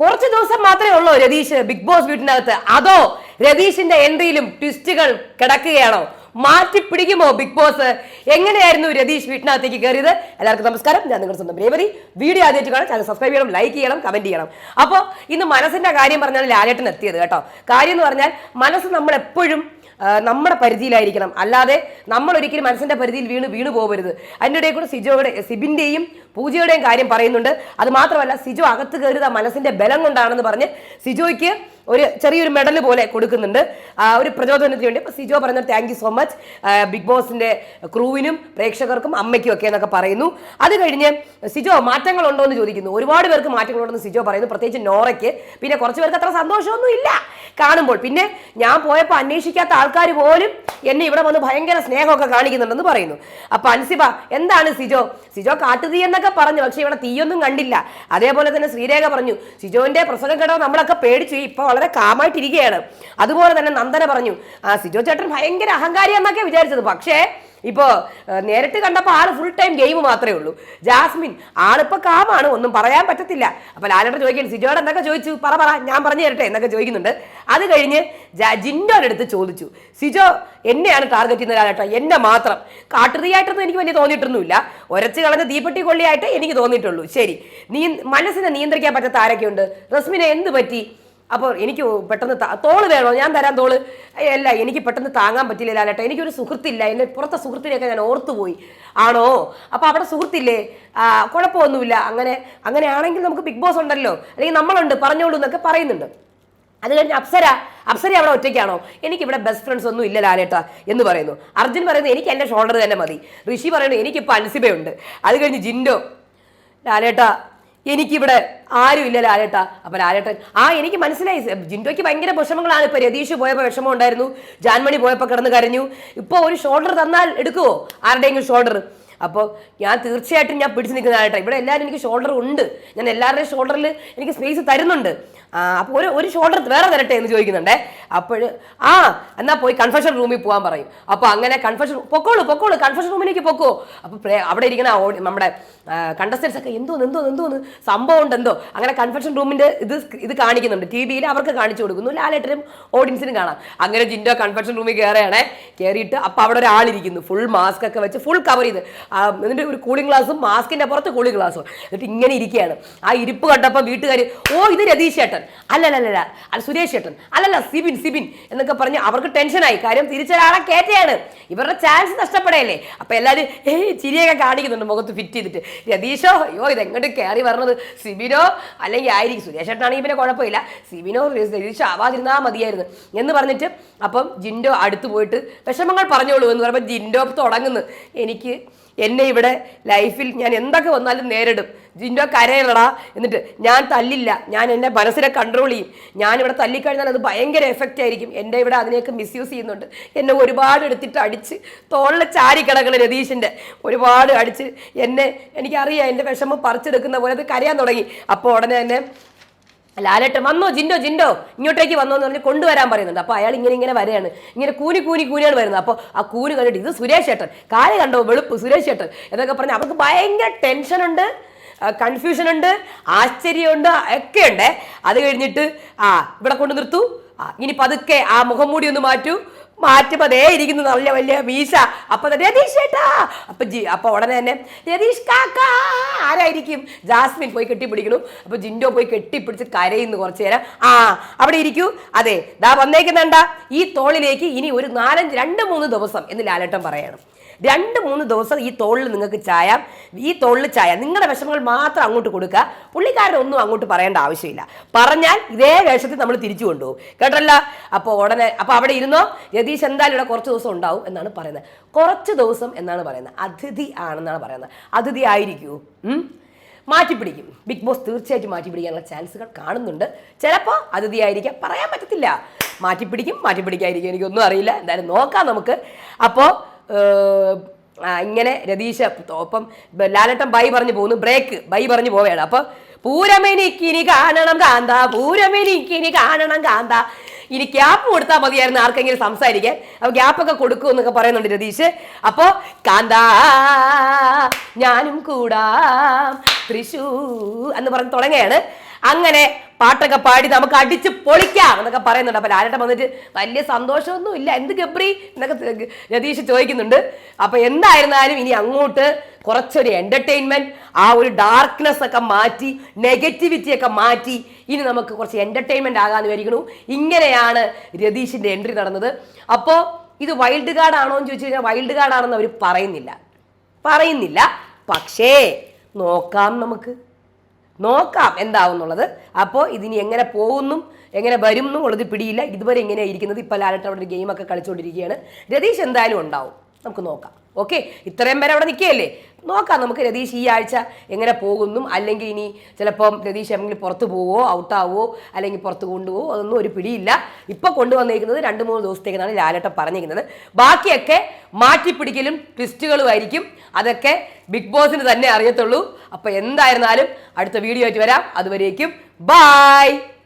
കുറച്ച് ദിവസം മാത്രമേ ഉള്ളൂ രതീഷ് ബിഗ് ബോസ് വീട്ടിനകത്ത്. അതോ രതീഷിന്റെ എൻട്രിയിലും ട്വിസ്റ്റുകൾ കിടക്കുകയാണോ? മാറ്റി പിടിക്കുമോ ബിഗ് ബോസ് എങ്ങനെയായിരുന്നു രതീഷ് വീട്ടിനകത്തേക്ക് കയറിയത്? എല്ലാവർക്കും നമസ്കാരം. ഞാൻ നിങ്ങളുടെ സ്വന്തം ബ്രേവറി വീഡിയോ ആദ്യമായിട്ട് കാണാം ചാനൽ സബ്സ്ക്രൈബ് ചെയ്യണം ലൈക്ക് ചെയ്യണം കമന്റ് ചെയ്യണം. അപ്പോൾ ഇന്ന് മനസ്സിന്റെ കാര്യം പറഞ്ഞാൽ ലാലേട്ടൻ എത്തിയത് കേട്ടോ. കാര്യം എന്ന് പറഞ്ഞാൽ മനസ്സ് നമ്മൾ എപ്പോഴും നമ്മുടെ പരിധിയിലായിരിക്കണം. അല്ലാതെ നമ്മൾ ഒരിക്കലും മനസ്സിന്റെ പരിധിയിൽ വീണ് വീണ് പോകരുത് അതിന്റെ ഇടയിൽ കൂടെ സിജോയുടെ സിബിന്റെയും പൂജയുടെയും കാര്യം പറയുന്നുണ്ട്. അത് മാത്രമല്ല സിജു അകത്ത് കയറിയത് ആ മനസ്സിന്റെ ബലം കൊണ്ടാണെന്ന് പറഞ്ഞ് സിജോയ്ക്ക് ഒരു ചെറിയൊരു മെഡൽ പോലെ കൊടുക്കുന്നുണ്ട്. ഒരു പ്രചോദനത്തിന് വേണ്ടി. അപ്പോൾ സിജോ പറഞ്ഞ thank you so much big ബോസിന്റെ ക്രൂവിനും പ്രേക്ഷകർക്കും അമ്മയ്ക്കും ഒക്കെ എന്നൊക്കെ പറയുന്നു. അത് കഴിഞ്ഞ് സിജോ മാറ്റങ്ങളുണ്ടോ എന്ന് ചോദിക്കുന്നു. ഒരുപാട് പേർക്ക് മാറ്റങ്ങളുണ്ടെന്ന് സിജോ പറയുന്നു. പ്രത്യേകിച്ച് നോറയ്ക്ക്. പിന്നെ കുറച്ച് പേർക്ക് അത്ര സന്തോഷമൊന്നും ഇല്ല കാണുമ്പോൾ. പിന്നെ ഞാൻ പോയപ്പോൾ അന്വേഷിക്കാത്ത ആൾക്കാർ പോലും എന്നെ ഇവിടെ വന്ന് ഭയങ്കര സ്നേഹമൊക്കെ കാണിക്കുന്നുണ്ടെന്ന് പറയുന്നു. അപ്പൊ അൻസിബ എന്താണ് സിജോ? സിജോ കാട്ടുതീ എന്നൊക്കെ പറഞ്ഞു പക്ഷെ ഇവിടെ തീയൊന്നും കണ്ടില്ല. അതേപോലെ തന്നെ ശ്രീരേഖ പറഞ്ഞു സിജോന്റെ പ്രസംഗം കേട്ടോ നമ്മളൊക്കെ പേടിച്ചു ഇപ്പൊ വളരെ കാമായിട്ടിരിക്കുകയാണ്. അതുപോലെ തന്നെ നന്ദന പറഞ്ഞു ആ സിജോ ചേട്ടൻ ഭയങ്കര അഹങ്കാരി എന്നൊക്കെ വിചാരിച്ചത്. പക്ഷേ ഇപ്പോ ഏഹ്, നേരിട്ട് കണ്ടപ്പോൾ ആൾ ഫുൾ ടൈം ഗെയിം മാത്രമേ ഉള്ളൂ. ജാസ്മിൻ ആളിപ്പോൾ കാമാണ് ഒന്നും പറയാൻ പറ്റത്തില്ല. അപ്പോൾ ലാലേട്ടൻ ചോദിക്കുന്നു സിജോയുടെ എന്തൊക്കെ ചോദിച്ചു? പറ പറ ഞാൻ പറഞ്ഞു തരട്ടെ എന്നൊക്കെ ചോദിക്കുന്നുണ്ട്. അത് കഴിഞ്ഞ് ജിൻഡോയുടെ ചോദിച്ചു. സിജോ എന്നെയാണ് ടാർഗറ്റ് ചെയ്യുന്ന ലാലേട്ട? എന്നെ മാത്രം. കാട്ടുതീയായിട്ടൊന്നും എനിക്ക് വലിയ തോന്നിയിട്ടൊന്നുമില്ല. ഒരച്ച് കളഞ്ഞ തീപ്പെട്ടി കൊള്ളിയായിട്ട് എനിക്ക് തോന്നിയിട്ടുള്ളൂ. ശരി. നീ മനസ്സിനെ നിയന്ത്രിക്കാൻ പറ്റാത്ത ആരൊക്കെയുണ്ട്? റസ്മിനെ എന്ത് പറ്റി? അപ്പോൾ എനിക്ക് പെട്ടെന്ന് തോൾ വേണോ? ഞാൻ തരാൻ തോൾ. അല്ല എനിക്ക് പെട്ടെന്ന് താങ്ങാൻ പറ്റില്ല ലാലേട്ട. എനിക്കൊരു സുഹൃത്തില്ല. എന്റെ പുറത്തെ സുഹൃത്തിനെയൊക്കെ ഞാൻ ഓർത്തുപോയി ആണോ? അപ്പോൾ അവിടെ സുഹൃത്തില്ലേ? കുഴപ്പമൊന്നുമില്ല. അങ്ങനെ അങ്ങനെയാണെങ്കിൽ നമുക്ക് ബിഗ് ബോസ് ഉണ്ടല്ലോ. അല്ലെങ്കിൽ നമ്മളുണ്ട് പറഞ്ഞോളൂ എന്നൊക്കെ പറയുന്നുണ്ട്. അത് കഴിഞ്ഞ് അപ്സര അപ്സര അവിടെ ഒറ്റയ്ക്കാണോ? എനിക്കിവിടെ ബെസ്റ്റ് ഫ്രണ്ട്സ് ഒന്നും ഇല്ല ലാലേട്ട എന്ന് പറയുന്നു. അർജുൻ പറയുന്നത് എനിക്ക് എന്റെ ഷോൾഡർ തന്നെ മതി. ഋഷി പറയുന്നു എനിക്കിപ്പോൾ അൻസിബയുണ്ട്. അത് കഴിഞ്ഞ് ജിൻഡോ ലാലേട്ട എനിക്കിവിടെ ആരുമില്ല ലാലേട്ട. അപ്പൊ ലാലേട്ടൻ ആ എനിക്ക് മനസ്സിലായി. ജിൻഡോയ്ക്ക് ഭയങ്കര വിഷമങ്ങളാണ് ഇപ്പൊ രതീഷ് പോയപ്പോൾ വിഷമം ഉണ്ടായിരുന്നു ജാൻമണി പോയപ്പോൾ കിടന്ന് കരഞ്ഞു. ഇപ്പോൾ ഒരു ഷോൾഡർ തന്നാൽ എടുക്കുവോ? ആരുടെയെങ്കിലും ഷോൾഡർ അപ്പോൾ ഞാൻ തീർച്ചയായിട്ടും ഞാൻ പിടിച്ചു നിൽക്കുന്ന ആയിട്ട് ഇവിടെ എല്ലാവരും എനിക്ക് ഷോൾഡർ ഉണ്ട്. ഞാൻ എല്ലാവരുടെയും ഷോൾഡറിൽ എനിക്ക് സ്പേസ് തരുന്നുണ്ട്. അപ്പോൾ ഒരു ഒരു ഷോൾഡർ വേറെ തരട്ടെ എന്ന് ചോദിക്കുന്നുണ്ടേ. അപ്പോൾ ആ എന്നാ പോയി കൺഫെഷൻ റൂമിൽ പോകാൻ പറയും. അപ്പോൾ അങ്ങനെ കൺഫെഷൻ പൊക്കോളൂ പൊക്കോളൂ കൺഫെഷൻ റൂമിലേക്ക് പൊക്കോ. അപ്പോൾ അവിടെ ഇരിക്കുന്ന നമ്മുടെ കണ്ടസ്റ്റൻസ് ഒക്കെ എന്തോന്ന് എന്തോന്ന് എന്തോന്ന് സംഭവം ഉണ്ട് എന്തോ അങ്ങനെ കൺഫെഷൻ റൂമിന്റെ ഇത് ഇത് കാണിക്കുന്നുണ്ട്. ടി വിയിൽ അവർക്ക് കാണിച്ചു കൊടുക്കുന്നു. ലാലേട്ടനും ഓഡിയൻസിനും കാണാം. അങ്ങനെ ജിൻഡോ കൺഫെഷൻ റൂമിൽ കയറുകയാണേ കയറിയിട്ട് അപ്പോൾ അവിടെ ഒരാളിരിക്കുന്നു ഫുൾ മാസ്ക് ഒക്കെ വെച്ച് ഫുൾ കവർ ചെയ്ത്. എന്നിട്ട് ഒരു കൂളിംഗ് ഗ്ലാസും മാസ്കിന്റെ പുറത്ത് കൂളിംഗ് ഗ്ലാസും എന്നിട്ട് ഇങ്ങനെ ഇരിക്കുകയാണ്. ആ ഇരിപ്പ് കണ്ടപ്പോൾ വീട്ടുകാർ ഓ ഇത് രതീഷ് അല്ലല്ലല്ല അല്ല സുരേഷ് ചേട്ടൻ. അല്ലല്ല സിബിൻ സിബിൻ എന്നൊക്കെ പറഞ്ഞ് അവർക്ക് ടെൻഷനായി. കാര്യം തിരിച്ചൊരാളെ കയറ്റയാണ് ഇവരുടെ ചാൻസ് നഷ്ടപ്പെടയല്ലേ അപ്പൊ എല്ലാവരും ഏയ് ചിരിയൊക്കെ കാണിക്കുന്നുണ്ട് മുഖത്ത് ഫിറ്റ് ചെയ്തിട്ട്. രതീഷോ അയ്യോ ഇത് എങ്ങോട്ട് കയറി വരണത്? സിബിനോ അല്ലെങ്കിൽ ആയിരിക്കും. സുരേഷ് ചേട്ടനാണെങ്കിൽ പിന്നെ കുഴപ്പമില്ല. സിബിനോ രതീഷോ ആവാതിരുന്നാൽ മതിയായിരുന്നു. എന്ന് പറഞ്ഞിട്ട് അപ്പം ജിൻഡോ അടുത്ത് പോയിട്ട് വിഷമങ്ങൾ പറഞ്ഞോളൂ എന്ന് പറയുമ്പോൾ ജിൻഡോ തുടങ്ങുന്നു. എനിക്ക് എന്നെ ഇവിടെ ലൈഫിൽ ഞാൻ എന്തൊക്കെ വന്നാലും നേരിടും. ജിൻഡോ കരയലടാ എന്നിട്ട് ഞാൻ തല്ലില്ല. ഞാൻ എന്റെ മനസ്സിനെ കൺട്രോൾ ചെയ്യും. ഞാൻ ഇവിടെ തല്ലിക്കഴിഞ്ഞാൽ അത് ഭയങ്കര എഫക്റ്റ് ആയിരിക്കും. എന്റെ ഇവിടെ അതിനെയൊക്കെ മിസ്യൂസ് ചെയ്യുന്നുണ്ട്. എന്നെ ഒരുപാട് എടുത്തിട്ട് അടിച്ച് തോളിൽ ചാരി കിടക്കണ രതീഷിന്റെ. ഒരുപാട് അടിച്ച് എന്നെ എനിക്കറിയാം എന്റെ വിഷമം പറിച്ചെടുക്കുന്ന പോലെ അത് കരയാൻ തുടങ്ങി. അപ്പോൾ ഉടനെ തന്നെ ലാലേട്ടൻ വന്നോ ജിൻഡോ ജിൻഡോ ഇങ്ങോട്ടേക്ക് വന്നോ എന്ന് പറഞ്ഞ് കൊണ്ടുവരാൻ പറയുന്നുണ്ട്. അപ്പോൾ അയാൾ ഇങ്ങനെ ഇങ്ങനെ വരെയാണ് ഇങ്ങനെ കൂനി കൂനി കൂനിയാണ് വരുന്നത്. അപ്പോൾ ആ കൂന് കണ്ടിട്ട് ഇത് സുരേഷ് ഏട്ടൻ. കാൽ കണ്ടോ വെളുപ്പ് സുരേഷ് ഏട്ടൻ. എന്നൊക്കെ പറഞ്ഞ് അവർക്ക് ഭയങ്കര ടെൻഷനുണ്ട് കൺഫ്യൂഷൻ ഉണ്ട് ആശ്ചര്യമുണ്ട് ഒക്കെ ഉണ്ട് അത് കഴിഞ്ഞിട്ട് ആ ഇവിടെ കൊണ്ട് നിർത്തു. ആ ഇനി പതുക്കെ ആ മുഖം മൂടി ഒന്ന് മാറ്റൂ. മാറ്റുമ്പോ അതേ ഇരിക്കുന്നു നല്ല വലിയ മീശ. അപ്പൊ രതീഷ് ചേട്ടാ അപ്പൊ ജി അപ്പൊ ഉടനെ തന്നെ രതീഷ് കാക്ക ആരായിരിക്കും? ജാസ്മിൻ പോയി കെട്ടിപ്പിടിക്കണു. അപ്പൊ ജിൻഡോ പോയി കെട്ടിപ്പിടിച്ച് കരയുന്നു കുറച്ചു നേരം. ആ അവിടെ ഇരിക്കൂ. അതെ ദാ വന്നേക്കുന്നുണ്ട ഈ തോളിലേക്ക് ഇനി ഒരു നാലഞ്ച് രണ്ട് മൂന്ന് ദിവസം എന്ന് ലാലേട്ടൻ പറയണം. രണ്ട് മൂന്ന് ദിവസം ഈ തോളിൽ നിങ്ങൾക്ക് ചായ ഈ തോളിൽ ചായ നിങ്ങളുടെ വിഷമങ്ങൾ മാത്രം അങ്ങോട്ട് കൊടുക്കുക. പുള്ളിക്കാരനൊന്നും അങ്ങോട്ട് പറയേണ്ട ആവശ്യമില്ല. പറഞ്ഞാൽ ഇതേ വേഷത്തിൽ നമ്മൾ തിരിച്ചു കൊണ്ടുപോകും. കേട്ടല്ല? അപ്പോൾ ഉടനെ അപ്പോൾ അവിടെ ഇരുന്നോ? രതീഷ് എന്തായാലും ഇവിടെ കുറച്ച് ദിവസം ഉണ്ടാവും എന്നാണ് പറയുന്നത്. കുറച്ച് ദിവസം എന്നാണ് പറയുന്നത്. അതിഥി ആണെന്നാണ് പറയുന്നത്. അതിഥി ആയിരിക്കൂ? മാറ്റിപ്പിടിക്കും. ബിഗ് ബോസ് തീർച്ചയായിട്ടും മാറ്റിപ്പിടിക്കാനുള്ള ചാൻസുകൾ കാണുന്നുണ്ട്. ചിലപ്പോൾ അതിഥിയായിരിക്കാം പറയാൻ പറ്റത്തില്ല. മാറ്റിപ്പിടിക്കും മാറ്റിപ്പിടിക്കായിരിക്കും എനിക്കൊന്നും അറിയില്ല. എന്തായാലും നോക്കാം നമുക്ക്. അപ്പോൾ ഇങ്ങനെ രതീശ ഒപ്പം ലാലട്ടൻ ബൈ പറഞ്ഞു പോകുന്നു ബ്രേക്ക് ബൈ പറഞ്ഞു പോവുകയാണ്. അപ്പോൾ പൂരമെനിക്കിനി കാണണം കാന്ത പൂരമെനിക്കിനി കാണണം കാന്ത. ഇനി ഗ്യാപ്പ് കൊടുത്താൽ മതിയായിരുന്നു ആർക്കെങ്കിലും സംസാരിക്കാൻ. അപ്പോൾ ഗ്യാപ്പൊക്കെ കൊടുക്കൂ എന്നൊക്കെ പറയുന്നുണ്ട് രതീഷ് അപ്പോൾ കാന്ത ഞാനും കൂടാം തൃശൂ എന്ന് പറഞ്ഞ് തുടങ്ങുകയാണ്. അങ്ങനെ പാട്ടൊക്കെ പാടി നമുക്ക് അടിച്ച് പൊളിക്കാം എന്നൊക്കെ പറയുന്നുണ്ട്. അപ്പൊ ലാലേട്ടൻ വന്നിട്ട് വലിയ സന്തോഷമൊന്നും ഇല്ല. എന്ത് ഗബ്രി എന്നൊക്കെ രതീഷ് ചോദിക്കുന്നുണ്ട്. അപ്പൊ എന്തായിരുന്നാലും ഇനി അങ്ങോട്ട് കുറച്ചൊരു എന്റർടൈൻമെന്റ് ആ ഒരു ഡാർക്ക്നെസ് ഒക്കെ മാറ്റി നെഗറ്റിവിറ്റി ഒക്കെ മാറ്റി ഇനി നമുക്ക് കുറച്ച് എന്റർടൈൻമെന്റ് ആകാന്ന് വിചാരിക്കണു ഇങ്ങനെയാണ് രതീഷിന്റെ എൻട്രി നടന്നത്. അപ്പോൾ ഇത് വൈൽഡ് കാർഡ് ആണോ എന്ന് ചോദിച്ചു കഴിഞ്ഞാൽ വൈൽഡ് കാർഡ് ആണെന്ന് അവർ പറയുന്നില്ല. പറയുന്നില്ല. പക്ഷേ നോക്കാം നമുക്ക്. നോക്കാം എന്താവുന്നുള്ളത്. അപ്പോൾ ഇതിനി എങ്ങനെ പോകുന്നു എങ്ങനെ വരും ഉള്ളത് പിടിയില്ല. ഇതുവരെ എങ്ങനെയാണ് ഇരിക്കുന്നത്? ഇപ്പോൾ ലാലട്ട് അവിടെ ഒരു ഗെയിമൊക്കെ കളിച്ചുകൊണ്ടിരിക്കുകയാണ് രതീഷ് എന്തായാലും ഉണ്ടാവും. നമുക്ക് നോക്കാം. ഓക്കെ ഇത്രയും പേരെ അവിടെ നിൽക്കുകയല്ലേ? നോക്കാം നമുക്ക് രതീഷ് ഈ ആഴ്ച എങ്ങനെ പോകുന്നു അല്ലെങ്കിൽ ഇനി ചിലപ്പം രതീഷ് എങ്കിലും പുറത്ത് പോവോ ഔട്ടാവോ അല്ലെങ്കിൽ പുറത്ത് കൊണ്ടുപോവോ അതൊന്നും ഒരു പിടിയില്ല. ഇപ്പൊ കൊണ്ടുവന്നിരിക്കുന്നത് രണ്ട് മൂന്ന് ദിവസത്തേക്കാണ് ലാലേട്ടൻ പറഞ്ഞിരിക്കുന്നത്. ബാക്കിയൊക്കെ മാറ്റിപ്പിടിക്കലും ട്വിസ്റ്റുകളും ആയിരിക്കും. അതൊക്കെ ബിഗ് ബോസിന് തന്നെ അറിയത്തുള്ളൂ. അപ്പൊ എന്തായിരുന്നാലും അടുത്ത വീഡിയോ ആയിട്ട് വരാം. അതുവരേക്കും ബായ്